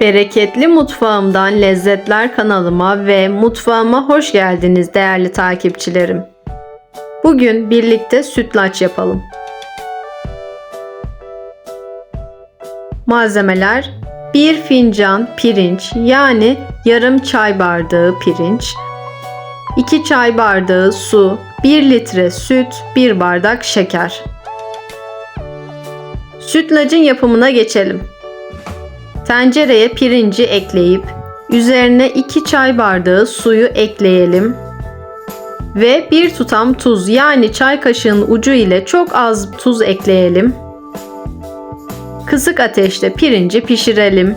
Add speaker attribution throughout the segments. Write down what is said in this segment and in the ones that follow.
Speaker 1: Bereketli Mutfağımdan Lezzetler kanalıma ve mutfağıma hoş geldiniz değerli takipçilerim. Bugün birlikte sütlaç yapalım. Malzemeler 1 fincan pirinç yani yarım çay bardağı pirinç, 2 çay bardağı su, 1 litre süt, 1 bardak şeker. Sütlacın yapımına geçelim. Tencereye pirinci ekleyip üzerine 2 çay bardağı suyu ekleyelim. Ve bir tutam tuz yani çay kaşığının ucu ile çok az tuz ekleyelim. Kısık ateşte pirinci pişirelim.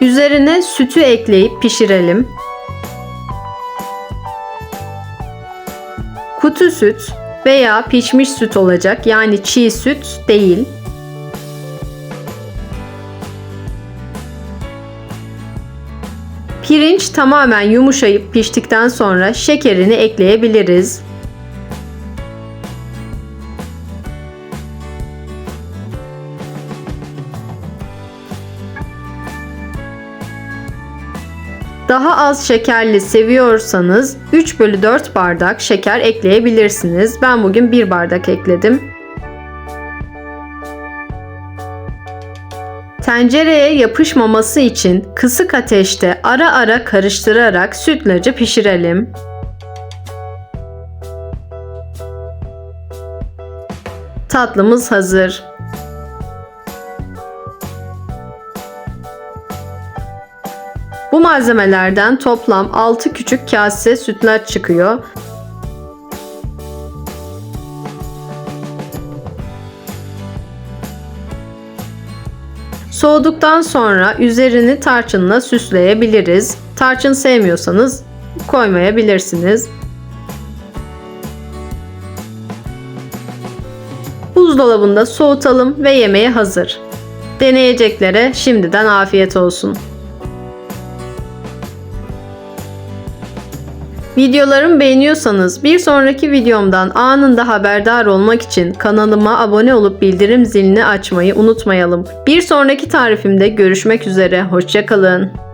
Speaker 1: Üzerine sütü ekleyip pişirelim. Kutu süt veya pişmiş süt olacak yani çiğ süt değil. Pirinç tamamen yumuşayıp piştikten sonra şekerini ekleyebiliriz. Daha az şekerli seviyorsanız 3 bölü 4 bardak şeker ekleyebilirsiniz. Ben bugün 1 bardak ekledim. Tencereye yapışmaması için kısık ateşte ara ara karıştırarak sütlacı pişirelim. Tatlımız hazır. Bu malzemelerden toplam 6 küçük kase sütlaç çıkıyor. Soğuduktan sonra üzerini tarçınla süsleyebiliriz. Tarçın sevmiyorsanız koymayabilirsiniz. Buzdolabında soğutalım ve yemeğe hazır. Deneyeceklere şimdiden afiyet olsun. Videolarımı beğeniyorsanız bir sonraki videomdan anında haberdar olmak için kanalıma abone olup bildirim zilini açmayı unutmayalım. Bir sonraki tarifimde görüşmek üzere, hoşçakalın.